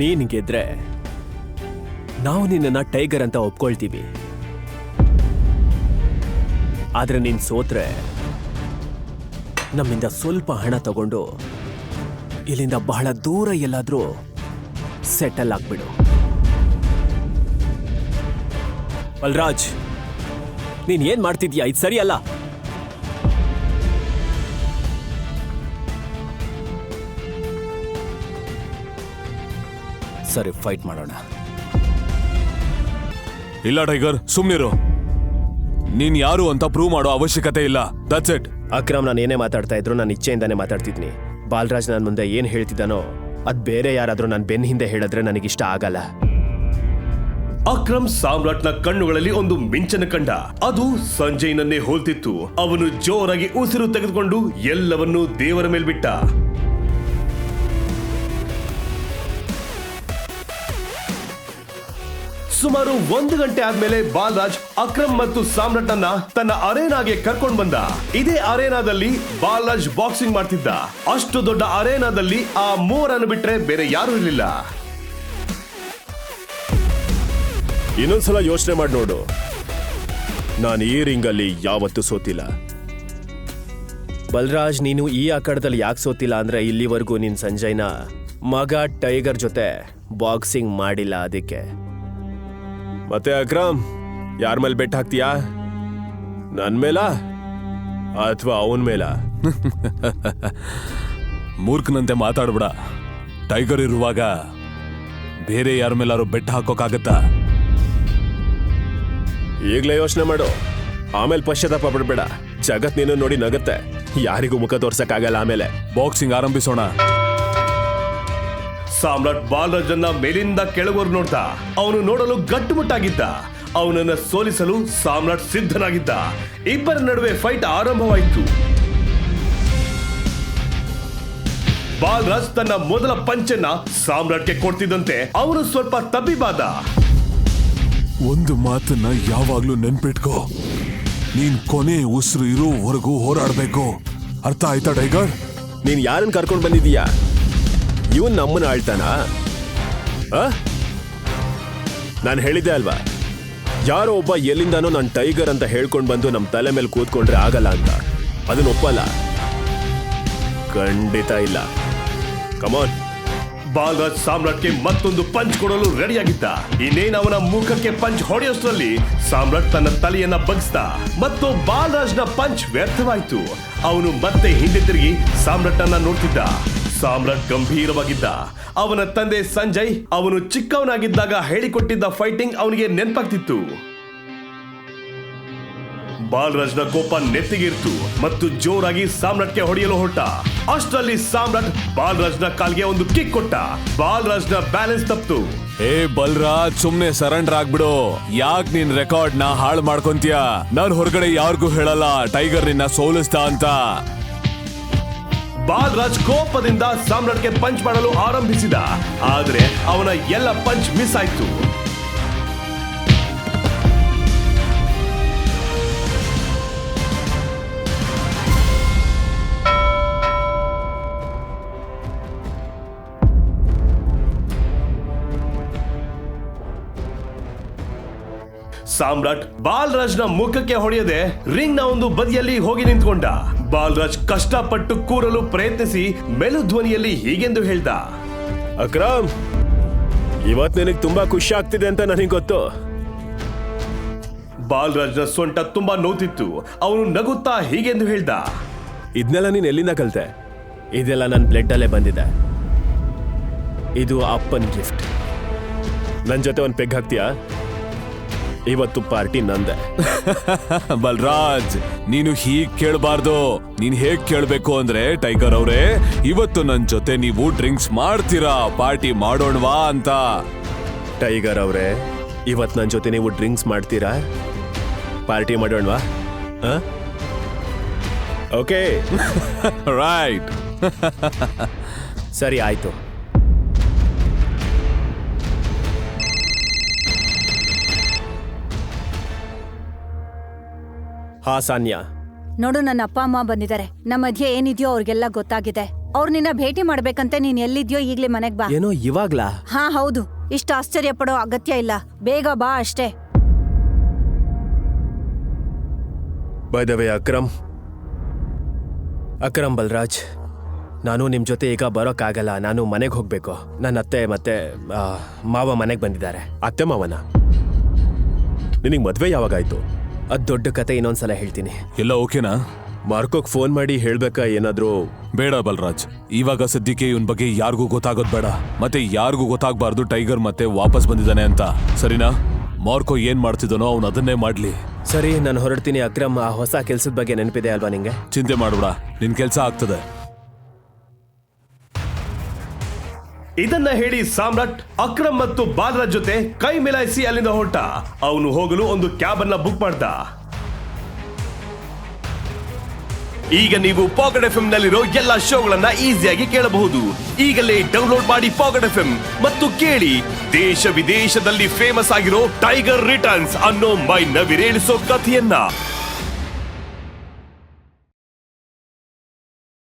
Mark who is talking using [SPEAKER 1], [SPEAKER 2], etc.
[SPEAKER 1] ನೀನ್ ಗೆದ್ರೆ ನಾವು ನಿನ್ನನ್ನ ಟೈಗರ್ ಅಂತ ಒಪ್ಕೊಳ್ತೀವಿ. ಆದ್ರೆ ನೀನ್ ಸೋತ್ರೆ ನಮ್ಮಿಂದ ಸ್ವಲ್ಪ ಹಣ ತಗೊಂಡು ಇಲ್ಲಿಂದ ಬಹಳ ದೂರ ಎಲ್ಲಾದ್ರೂ ಸೆಟಲ್ ಆಗ್ಬಿಡು. ಬಲ್ರಾಜ್, ನೀನ್ ಏನ್ ಮಾಡ್ತಿದ್ಯಾ? ಇದು ಸರಿಯಲ್ಲ.
[SPEAKER 2] ಸರಿ ಫೈಟ್ ಮಾಡೋಣ.
[SPEAKER 3] ಇಲ್ಲ ಟೈಗರ್ ಸುಮ್ನಿರು. ನೀನ್ ಯಾರು ಅಂತ ಪ್ರೂವ್ ಮಾಡೋ ಅವಶ್ಯಕತೆ ಇಲ್ಲ. ದಟ್ಸ್ ಇಟ್
[SPEAKER 1] ಅಕ್ರಮ್ ನಾನು ಏನೇ ಮಾತಾಡ್ತಾ ಇದ್ರು ನಾನು ಇಚ್ಛೆಯಿಂದಾನೇ ಮಾತಾಡ್ತಿದ್ನಿ. ಬಾಲರಾಜ್ ನನ್ನ ಮುಂದೆ ಏನ್ ಹೇಳ್ತಿದ್ದಾನೋ ಅದ್ ಬೇರೆ ಯಾರಾದ್ರೂ ನನ್ನ ಬೆನ್ನ ಹಿಂದೆ ಹೇಳಿದ್ರೆ ನನಗಿಷ್ಟ ಆಗಲ್ಲ.
[SPEAKER 4] ಅಕ್ರಮ್ ಸಾಮ್ರಾಟ್ನ ಕಣ್ಣುಗಳಲ್ಲಿ ಒಂದು ಮಿಂಚನ ಕಂಡ. ಅದು ಸಂಜಯ್ನನ್ನೇ ಹೋಲ್ತಿತ್ತು. ಅವನು ಜೋರಾಗಿ ಉಸಿರು ತೆಗೆದುಕೊಂಡು ಎಲ್ಲವನ್ನೂ ದೇವರ ಮೇಲ್ಬಿಟ್ಟ. ಸುಮಾರು ಒಂದು ಗಂಟೆ ಆದ್ಮೇಲೆ ಬಾಲರಾಜ್ ಅಕ್ರಮ್ ಮತ್ತು ಸಾಮ್ರಾಟ್ನನ್ನ ತನ್ನ ಅರೇನಾಗೆ ಕರ್ಕೊಂಡ್ ಬಂದ. ಇದೇ ಅರೇನಾದಲ್ಲಿ ಬಾಲರಾಜ್ ಬಾಕ್ಸಿಂಗ್ ಮಾಡ್ತಿದ್ದ. ಅಷ್ಟು ದೊಡ್ಡ ಅರೇನಾದಲ್ಲಿ ಆ ಮೂವರನ್ನು ಬಿಟ್ರೆ ಬೇರೆ ಯಾರೂ ಇರಲಿಲ್ಲ.
[SPEAKER 1] ಇನ್ನೊಂದ್ಸಲ ಯೋಚನೆ ಮಾಡಿ ನೋಡು. ನಾನು ಈ ರಿಂಗಲ್ಲಿ ಯಾವತ್ತೂ ಸೋತಿಲ್ಲ. ಬಲರಾಜ್ ನೀನು ಈ ಆಕಾರದಲ್ಲಿ ಯಾಕೆ ಸೋತಿಲ್ಲ ಅಂದ್ರೆ ಇಲ್ಲಿವರೆಗೂ ನಿನ್ ಸಂಜಯ್ನ ಮಗ ಟೈಗರ್ ಜೊತೆ ಬಾಕ್ಸಿಂಗ್ ಮಾಡಿಲ್ಲ ಅದಕ್ಕೆ. ಮತ್ತೆ ಅಕ್ರಮ್ ಯಾರ ಮೇಲೆ ಬೆಟ್ ಹಾಕ್ತೀಯಾ? ನನ್ ಮೇಲ? ಅಥವಾ ಅವನ್ ಮೇಲ?
[SPEAKER 3] ಮೂರ್ಖನಂತೆ ಮಾತಾಡ್ಬೇಡ. ಟೈಗರ್ ಇರುವಾಗ ಬೇರೆ ಯಾರ ಮೇಲಾರು ಬೆಟ್ಟ ಹಾಕೋಕ್ಕಾಗತ್ತಾ
[SPEAKER 1] ಈಗ್ಲೇ ಯೋಚನೆ ಮಾಡು. ಆಮೇಲೆ ಪಶ್ಚಾತ್ತಾಪ ಪಡ್ಬೇಡ. ಜಗತ್ ನೀನು ನೋಡಿ ನಗತ್ತೆ. ಯಾರಿಗೂ ಮುಖ ತೋರ್ಸಕ್ಕಾಗಲ್ಲ ಆಮೇಲೆ.
[SPEAKER 3] ಬಾಕ್ಸಿಂಗ್ ಆರಂಭಿಸೋಣ.
[SPEAKER 4] ಸಾಮ್ರಾಟ್ ಬಾಲರಾಜನ್ನ ಮೇಲಿಂದ ಕೆಳಗೋರ್ ನೋಡ್ತಾ ಅವನು ನೋಡಲು ಗಟ್ಟುಮುಟ್ಟಾಗಿದ್ದ. ಅವನನ್ನ ಸೋಲಿಸಲು ಸಾಮ್ರಾಟ್ ಸಿದ್ಧನಾಗಿದ್ದ. ಇಬ್ಬರ ನಡುವೆ ಫೈಟ್ ಆರಂಭವಾಯಿತು. ಬಾಲರಾಜ್ ತನ್ನ ಮೊದಲ ಪಂಚನ್ನ ಸಾಮ್ರಾಟ್ಗೆ ಕೊಡ್ತಿದ್ದಂತೆ ಅವನು ಸ್ವಲ್ಪ ತಬ್ಬಿಬಾದ.
[SPEAKER 3] ಒಂದು ಮಾತನ್ನ ಯಾವಾಗ್ಲೂ ನೆನ್ಪಿಟ್ಕೋ. ನೀನ್ ಕೊನೆ ಉಸಿರು ಇರೋವರೆಗೂ ಹೋರಾಡ್ಬೇಕು. ಅರ್ಥ ಆಯ್ತಾ ಟೈಗರ್?
[SPEAKER 1] ನೀನ್ ಯಾರನ್ನ ಕರ್ಕೊಂಡು ಬಂದಿದೀಯಾ ಇವನ್ ನಮ್ಮನ್ನ ಆಳ್ತಾನ? ನಾನು ಹೇಳಿದ್ದೆ ಅಲ್ವಾ? ಯಾರೋ ಒಬ್ಬ ಎಲ್ಲಿಂದಾನೋ ನಾನು ಟೈಗರ್ ಅಂತ ಹೇಳ್ಕೊಂಡು ಬಂದು ನಮ್ಮ ತಲೆ ಮೇಲೆ ಕೂತ್ಕೊಂಡ್ರೆ ಆಗಲ್ಲ ಅಂತ. ಅದನ್ನ ಒಪ್ಪಲ್ಲ. ಖಂಡಿತ ಇಲ್ಲ. ಕಮಾನ್
[SPEAKER 4] ಬಾಲ್ರಾಜ್ ಸಾಮ್ರಾಟ್ಗೆ ಮತ್ತೊಂದು ಪಂಚ್ ಕೊಡಲು ರೆಡಿಯಾಗಿದ್ದ. ಇನ್ನೇನು ಅವನ ಮುಖಕ್ಕೆ ಪಂಚ್ ಹೊಡೆಯೋಷ್ಟರಲ್ಲಿ ಸಾಮ್ರಾಟ್ ತನ್ನ ತಲೆಯನ್ನ ಬಗ್ಸ್ದ ಮತ್ತು ಬಾಲರಾಜ್ನ ಪಂಚ್ ವ್ಯರ್ಥವಾಯ್ತು. ಅವನು ಮತ್ತೆ ಹಿಂದೆ ತಿರುಗಿ ಸಾಮ್ರಾಟ್ ನೋಡ್ತಿದ್ದ. ಸಾಮ್ರಾಟ್ ಗಂಭೀರವಾಗಿದ್ದ. ಅವನ ತಂದೆ ಸಂಜಯ್ ಅವನು ಚಿಕ್ಕವನಾಗಿದ್ದಾಗ ಹೇಳಿಕೊಟ್ಟಿದ್ದ ಫೈಟಿಂಗ್ ಅವನಿಗೆ ನೆನಪಾಗ್ತಿತ್ತು. ಬಾಲರಾಜ್ನ ಕೋಪ ನೆತ್ತಿಗಿರ್ತು ಮತ್ತು ಜೋರಾಗಿ ಸಾಮ್ರಾಟ್ಗೆ ಹೊಡೆಯಲು ಹೊರಟ. ಅಷ್ಟರಲ್ಲಿ ಸಾಮ್ರಾಟ್ ಬಾಲರಾಜ್ನ ಕಾಲ್ಗೆ ಒಂದು ಕಿಕ್ ಕೊಟ್ಟ. ಬಾಲರಾಜ್ನ ಬ್ಯಾಲೆನ್ಸ್ ತಪ್ಪಿತು
[SPEAKER 3] ಏ ಬಲ್ರಾಜ್, ಸುಮ್ನೆ ಸರೆಂಡರ್ ಆಗ್ಬಿಡು. ಯಾಕ್ ನಿನ್ ರೆಕಾರ್ಡ್ನ ಹಾಳು ಮಾಡ್ಕೊಂತೀಯ? ನಾನ್ ಹೊರಗಡೆ ಯಾರಿಗೂ ಹೇಳಲ್ಲ. ಟೈಗರ್ ನಿನ್ನ ಸೋಲಿಸ್ತಾ ಅಂತ.
[SPEAKER 4] ಬಾಲರಾಜ್ ಕೋಪದಿಂದ ಸಾಮ್ರಾಟ್ಗೆ ಪಂಚ್ ಮಾಡಲು ಆರಂಭಿಸಿದ. ಆದರೆ ಅವನ ಎಲ್ಲ ಪಂಚ್ ಮಿಸ್ ಆಯ್ತು. ಸಾಮ್ರಾಟ್ ಬಾಲರಾಜ್ನ ಮುಖಕ್ಕೆ ಹೊಡೆಯದೆ ರಿಂಗ್ನ ಒಂದು ಬದಿಯಲ್ಲಿ ಹೋಗಿ ನಿಂತ್ಕೊಂಡ. ಬಾಲ್ರಾಜ್ ಕಷ್ಟಪಟ್ಟು ಕೂರಲು ಪ್ರಯತ್ನಿಸಿ ಮೆಲು ಧ್ವನಿಯಲ್ಲಿ ಹೀಗೆಂದು ಹೇಳ್ದ.
[SPEAKER 1] ಅಕ್ರಮ್ ಇವತ್ ನಿನಗೆ ತುಂಬಾ ಖುಷಿ ಆಗ್ತಿದೆ ಅಂತ ನನಗೆ ಗೊತ್ತು.
[SPEAKER 4] ಬಾಲರಾಜ್ನ ಸೊಂಟ ತುಂಬಾ ನೋತಿತ್ತು ಅವನು ನಗುತ್ತಾ ಹೀಗೆಂದು ಹೇಳ್ದ.
[SPEAKER 1] ಇದನ್ನೆಲ್ಲ ನೀನ್ ಎಲ್ಲಿಂದ ಕಲಿತೆ? ಇದೆಲ್ಲ ನನ್ನ ಬ್ಲಡ್ ಅಲ್ಲೇ ಬಂದಿದೆ. ಇದು ಅಪ್ಪನ್ ಗಿಫ್ಟ್. ನನ್ ಜೊತೆ ಒಂದ್ ಪೆಗ್ ಹಾಕ್ತೀಯಾ? ಇವತ್ತು ಪಾರ್ಟಿ ನಂದೆ.
[SPEAKER 3] ಬಲರಾಜ್ ನೀನು ಹೀಗ್ ಕೇಳಬಾರ್ದು. ನೀನ್ ಹೇಗ್ ಕೇಳ್ಬೇಕು ಅಂದ್ರೆ ಟೈಗರ್ ಅವ್ರೆ ಇವತ್ತು ನನ್ ಜೊತೆ ನೀವು ಡ್ರಿಂಕ್ಸ್ ಮಾಡ್ತೀರಾ ಪಾರ್ಟಿ ಮಾಡೋಣವಾ ಅಂತ.
[SPEAKER 1] ಟೈಗರ್ ಅವರೇ ಇವತ್ ನನ್ ಜೊತೆ ನೀವು ಡ್ರಿಂಕ್ಸ್ ಮಾಡ್ತೀರಾ? ಪಾರ್ಟಿ ಮಾಡೋಣವಾ? ಓಕೆ
[SPEAKER 3] ರೈಟ್
[SPEAKER 1] ಸರಿ ಆಯ್ತು. ಹಾ ಸಾನ್ಯಾ.
[SPEAKER 5] ನೋಡು ನನ್ನ ಅಪ್ಪ ಅಮ್ಮ ಬಂದಿದ್ದಾರೆ. ನಮ್ಮ ಮಧ್ಯೆ ಏನಿದೆಯೋ ಅವ್ರಿಗೆಲ್ಲ ಗೊತ್ತಾಗಿದೆ.
[SPEAKER 2] ಅವ್ರು ನಿನ್ನ ಭೇಟಿ ಮಾಡ್ಬೇಕಂತೆ ನೀನ್ ಎಲ್ಲಿದ್ಯೋ ಈಗ್ಲೇ ಮನೆಗ್ ಬಾ.
[SPEAKER 1] ಏನೋ ಇವಾಗ್ಲಾ?
[SPEAKER 2] ಹಾ ಹೌದು. ಇಷ್ಟು ಆಶ್ಚರ್ಯ ಪಡೋ ಅಗತ್ಯ ಇಲ್ಲ. ಬೇಗ ಬಾ ಅಷ್ಟೇ.
[SPEAKER 1] ಬೈದವೆ ಅಕ್ರಮ್. ಅಕ್ರಮ್ ಬಲ್ರಾಜ್ ನಾನು ನಿಮ್ಮ ಜೊತೆ ಈಗ ಬರೋಕ್ಕಾಗಲ್ಲ. ನಾನು ಮನೆಗೆ ಹೋಗ್ಬೇಕು. ನನ್ನ ಅತ್ತೆ ಮತ್ತೆ ಆ, ಮಾವ ಮನೆಗೆ ಬಂದಿದ್ದಾರೆ. ಅತ್ತೆ ಮಾವನ? ನಿನಗೆ ಮದುವೆ ಯಾವಾಗಾಯ್ತು? ಅದು ದೊಡ್ಡ ಕತೆ ಇನ್ನೊಂದ್ಸಲ ಹೇಳ್ತೀನಿ.
[SPEAKER 3] ಎಲ್ಲ ಓಕೆನಾ?
[SPEAKER 1] ಮಾರ್ಕೋಕ್ ಫೋನ್ ಮಾಡಿ ಹೇಳ್ಬೇಕಾ ಏನಾದರೂ?
[SPEAKER 3] ಬೇಡ ಬಲರಾಜ್. ಇವಾಗ ಸದ್ಯಕ್ಕೆ ಇವನ್ ಬಗ್ಗೆ ಯಾರಿಗೂ ಗೊತ್ತಾಗೋದ್ ಬೇಡ. ಮತ್ತೆ ಯಾರಿಗೂ ಗೊತ್ತಾಗ್ಬಾರ್ದು ಟೈಗರ್ ಮತ್ತೆ ವಾಪಸ್ ಬಂದಿದ್ದಾನೆ ಅಂತ. ಸರಿನಾ? ಮಾರ್ಕೋ ಏನ್ ಮಾಡ್ತಿದ್ದಾನೋ ಅವ್ನು ಅದನ್ನೇ ಮಾಡ್ಲಿ.
[SPEAKER 1] ಸರಿ ನಾನು ಹೊರಡ್ತೀನಿ. ಅಕ್ರಮ್ ಆ ಹೊಸ ಕೆಲ್ಸದ ಬಗ್ಗೆ ನೆನಪಿದೆ ಅಲ್ವಾ ನಿಂಗೆ?
[SPEAKER 3] ಚಿಂತೆ ಮಾಡ್ಬೇಡ. ನಿನ್ ಕೆಲ್ಸ ಆಗ್ತದೆ.
[SPEAKER 4] ಇದನ್ನ ಹೇಳಿ ಸಾಮ್ರಾಟ್ ಅಕ್ರಮ್ ಮತ್ತು ಬಾದ್ರ ಜೊತೆ ಕೈ ಮಿಲಾಯಿಸಿ ಅಲ್ಲಿಂದ ಹೊರಟ. ಅವನು ಹೋಗಲು ಒಂದು ಕ್ಯಾಬ್ ಅನ್ನ ಬುಕ್ ಮಾಡ್ದ. ಈಗ ನೀವು ಪಾಕೆಟ್ ಎಫ್ ನಲ್ಲಿರೋ ಎಲ್ಲಾ ಶೋಗಳನ್ನ ಈಸಿಯಾಗಿ ಕೇಳಬಹುದು. ಈಗಲೇ ಡೌನ್ಲೋಡ್ ಮಾಡಿ ಪಾಕೆಟ್ ಎಫ್ ಮತ್ತು ಕೇಳಿ. ದೇಶ ವಿದೇಶದಲ್ಲಿ ಫೇಮಸ್ ಆಗಿರೋ ಟೈಗರ್ ರಿಟರ್ನ್ಸ್ ಅನ್ನೋ ಮೈ ನವಿರೇಳಿಸೋ ಕಥೆಯನ್ನ.